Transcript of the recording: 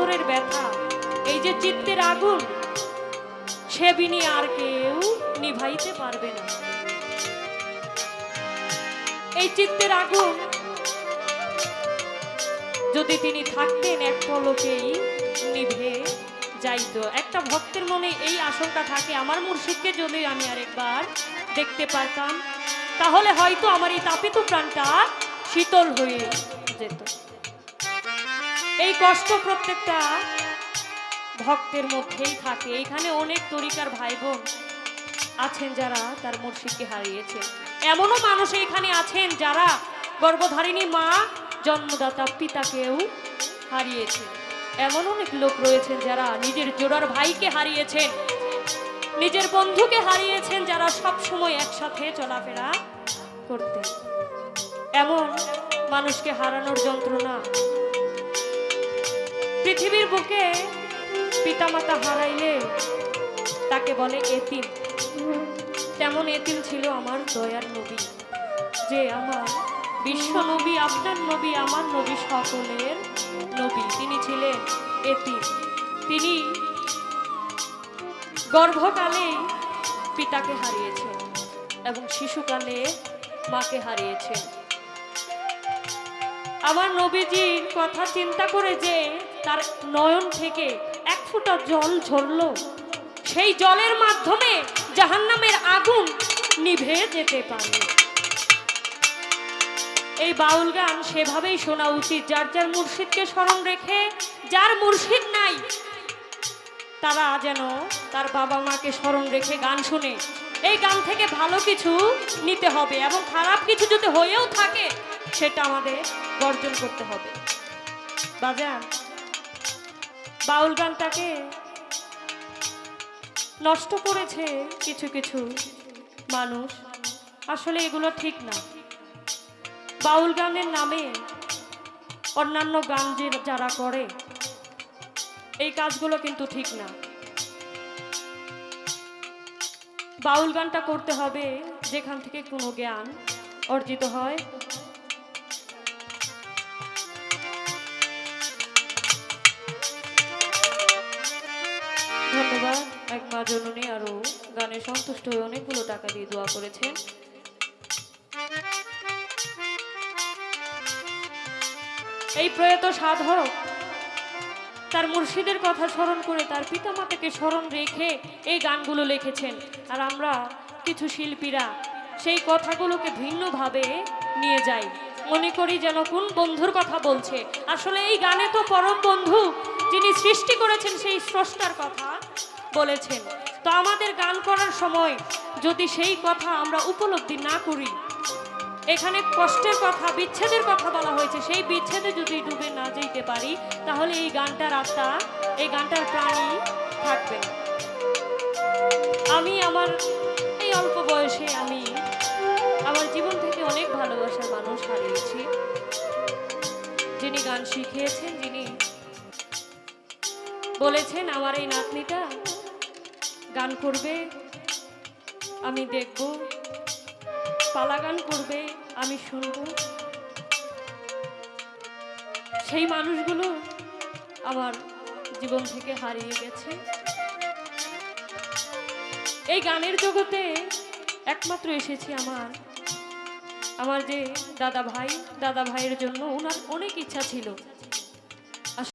অন্তরের ব্যথা, এই যে চিত্তের আগুন, সে বিনি আর কেউ নিভাইতে পারবে না। এই চিত্তের আগুন, যদি তিনি থাকতেন এক পলকেই নিভে যাইতো। একটা ভক্তের মনে এই আশঙ্কা থাকে, আমার মুর্শিদকে যদি আমি আরেকবার দেখতে পারতাম, তাহলে হয়তো আমার এই তাপিত প্রাণটা শীতল হয়ে যেত। এই কষ্ট প্রত্যেকটা ভক্তের মধ্যেই থাকে। এখানে অনেক তরিকার ভাই বোন আছেন যারা তার মুর্শিদকে হারিয়েছেন। এমনও মানুষ এখানে আছেন যারা গর্ভধারিণী মা, জন্মদাতা পিতাকেও হারিয়েছে এমন অনেক লোক রয়েছেন যারা নিজের জোড়ার ভাইকে হারিয়েছেন, নিজের বন্ধুকে হারিয়েছেন যারা সব সময় একসাথে চলাফেরা করতেন। এমন মানুষকে হারানোর যন্ত্রণা পৃথিবীর বুকে পিতামাতা হারাইলে তাকে বলে এতিম। তেমন এতিম ছিল আমার দয়ার নবী, যে আমার বিশ্ব নবী আপনার নবী, আমার নবী সকলের নবী। তিনি ছিলেন এতিম। তিনি গর্ভকালে পিতাকে হারিয়েছেন এবং শিশুকালে মাকে হারিয়েছেন। আমার নবীজির কথা চিন্তা করে যে তার নয়ন থেকে এক ফোঁটা জল ঝরল, সেই জলের মাধ্যমে জাহান্নামের আগুন নিভে যেতে পারে এই বাউল গান সেভাবেই শোনা উচিত। যার যার মুর্শিদকে স্মরণ রেখে, যার মুর্শিদ নাই, তারা যেন তার বাবা মাকে স্মরণ রেখে গান শুনে। এই গান থেকে ভালো কিছু নিতে হবে এবং খারাপ কিছু যদি হয়েও থাকে সেটা আমাদের বর্জন করতে হবে। বাজান বাউল গানটাকে নষ্ট করেছে কিছু কিছু মানুষ। আসলে এগুলো ঠিক না। বাউল গানের নামে অন্যান্য গান যে যারা করে, এই কাজগুলো কিন্তু ঠিক না। বাউল গানটা করতে হবে যেখান থেকে কোনো জ্ঞান অর্জিত হয়। ধন্যবাদ। এক মা জননী আরও গানে সন্তুষ্ট হয়ে অনেকগুলো টাকা দিয়ে দোয়া করেছেন। এই প্রয়াত সাধক, তার মুর্শিদের কথা স্মরণ করে তার পিতামাতাকে স্মরণ রেখে এই গানগুলো লিখেছেন। আর আমরা কিছু শিল্পীরা সেই কথাগুলোকে ভিন্নভাবে নিয়ে যাই। মনে করি যেন কোন বন্ধুর কথা বলছে। আসলে এই গানে তো পরম বন্ধু যিনি সৃষ্টি করেছেন সেই স্রষ্টার কথা বলেছেন। তো আমাদের গান করার সময় যদি সেই কথা আমরা উপলব্ধি না করি, এখানে কষ্টের কথা, বিচ্ছেদের কথা বলা হয়েছে। সেই বিচ্ছেদে যদি ডুবে না যেতে পারি, তাহলে এই গানটার আত্মা, এই গানটার প্রাণী থাকবে। আমি আমার এই অল্প বয়সে আমি আমার জীবন থেকে অনেক ভালোবাসার মানুষ হারিয়েছি। যিনি গান শিখিয়েছেন, যিনি বলেছেন, আমার এই নাতনিটা গান করবে, আমি দেখব। পালা গান করবে, আমি শুনব। সেই মানুষগুলো আমার জীবন থেকে হারিয়ে গেছে। এই গানের জগতে একমাত্র এসেছি আমার। আমার যে দাদা ভাই দাদা ভাইয়ের জন্য ওনার অনেক ইচ্ছা ছিল।